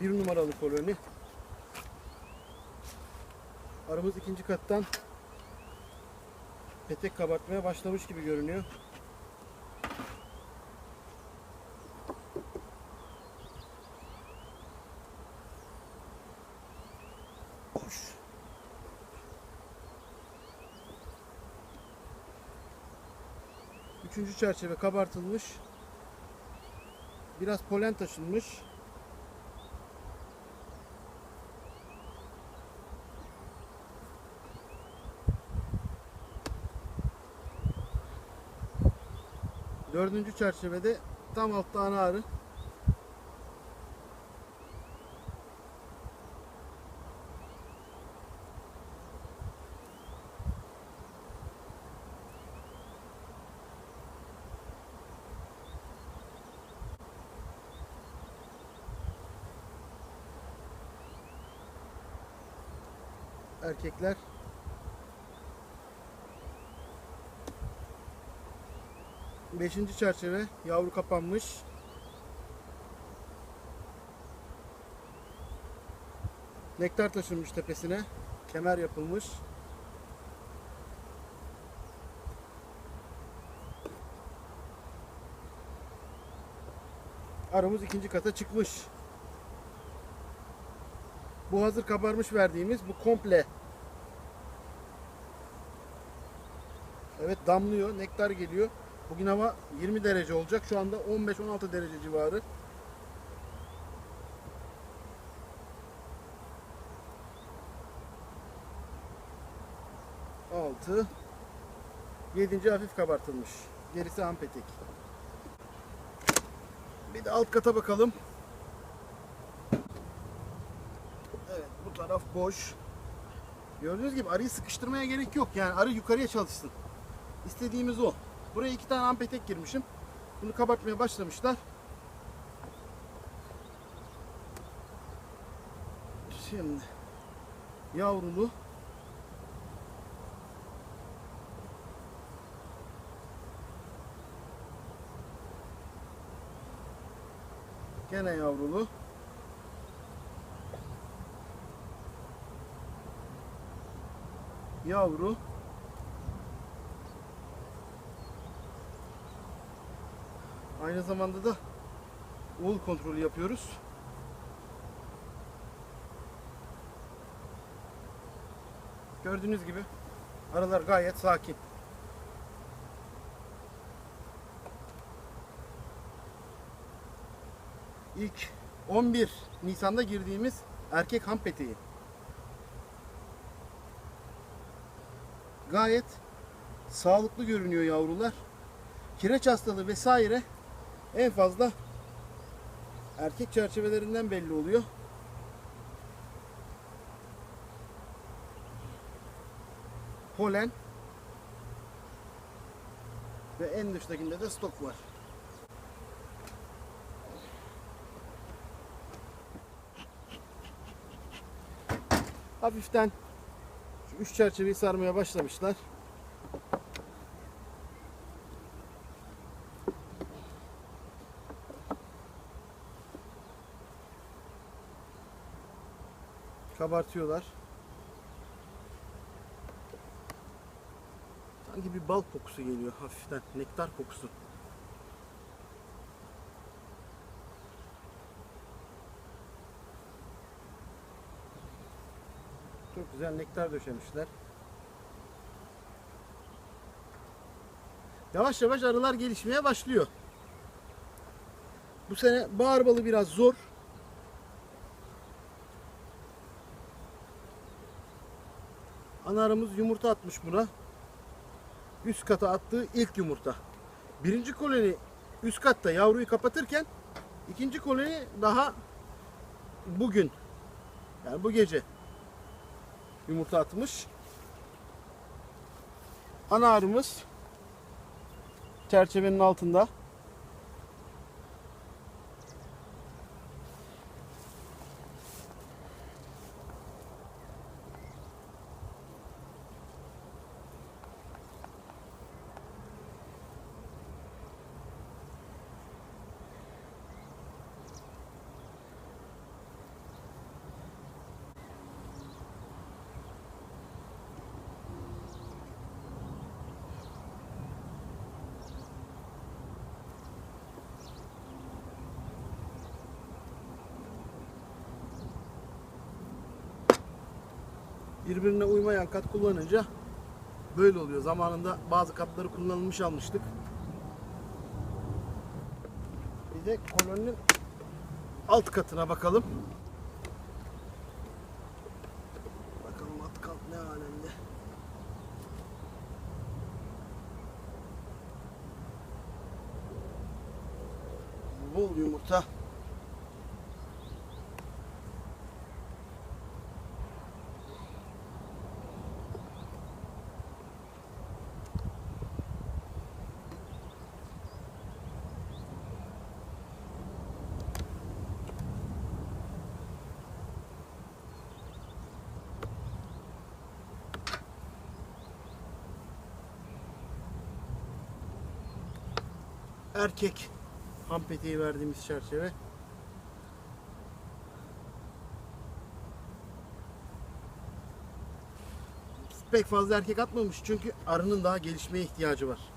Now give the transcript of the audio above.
Bir numaralı koloni. Arımız ikinci kattan petek kabartmaya başlamış gibi görünüyor. Boş. Üçüncü çerçeve kabartılmış. Biraz polen taşınmış. Dördüncü çerçevede tam altta ana arı. Erkekler Beşinci çerçeve yavru kapanmış. Nektar taşınmış tepesine. Kemer yapılmış. Aramız ikinci kata çıkmış. Bu hazır kabarmış verdiğimiz bu komple. Evet damlıyor, nektar geliyor. Bugün hava 20 derece olacak. Şu anda 15-16 derece civarı. Altı. Yedinci hafif kabartılmış. Gerisi ampetek. Bir de alt kata bakalım. Evet bu taraf boş. Gördüğünüz gibi arıyı sıkıştırmaya gerek yok. Yani arı yukarıya çalışsın. İstediğimiz o. Buraya iki tane ampetek girmişim. Bunu kabartmaya başlamışlar. Şimdi yavrulu Gene yavrulu. Yavru. Aynı zamanda da ul kontrolü yapıyoruz. Gördüğünüz gibi aralar gayet sakin. İlk 11 Nisan'da girdiğimiz erkek ham peteği. Gayet sağlıklı görünüyor yavrular. Kireç hastalığı vesaire en fazla erkek çerçevelerinden belli oluyor. Polen ve en dıştakinde de stok var. Hafiften üç çerçeveyi sarmaya başlamışlar. Kabartıyorlar. Sanki bir bal kokusu geliyor hafiften. Nektar kokusu. Çok güzel nektar döşemişler. Yavaş yavaş arılar gelişmeye başlıyor. Bu sene bağır balı biraz zor. Ana arımız yumurta atmış buna. Üst kata attığı ilk yumurta. Birinci koloni üst katta yavruyu kapatırken ikinci koloni daha bugün yani bu gece yumurta atmış. Ana arımız çerçevenin altında. Birbirine uymayan kat kullanınca böyle oluyor. Zamanında bazı katları kullanılmış almıştık. Bir de koloninin alt katına bakalım. Bakalım alt kat ne alemde. Bol yumurta. Erkek ham peteği verdiğimiz çerçeve. Pek fazla erkek atmamış çünkü arının daha gelişmeye ihtiyacı var.